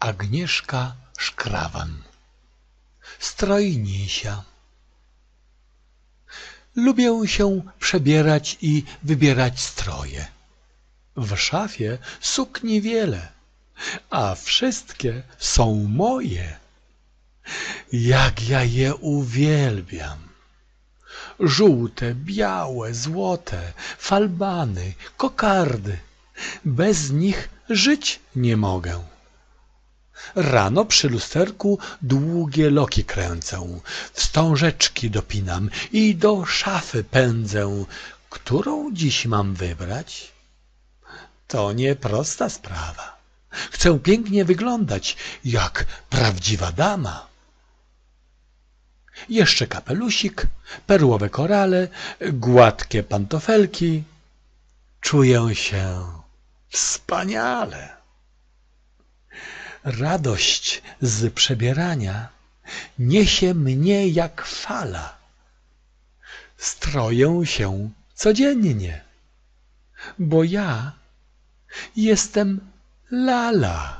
Agnieszka Szkrawan Strojnisia Lubię się przebierać i wybierać stroje. W szafie sukni wiele, a wszystkie są moje. Jak ja je uwielbiam! Żółte, białe, złote, falbany, kokardy. Bez nich żyć nie mogę. Rano przy lusterku długie loki kręcę, wstążeczki dopinam i do szafy pędzę. Którą dziś mam wybrać? To nieprosta sprawa. Chcę pięknie wyglądać, jak prawdziwa dama. Jeszcze kapelusik, perłowe korale, gładkie pantofelki. Czuję się wspaniale. Radość z przebierania niesie mnie jak fala. Stroję się codziennie, bo ja jestem lala.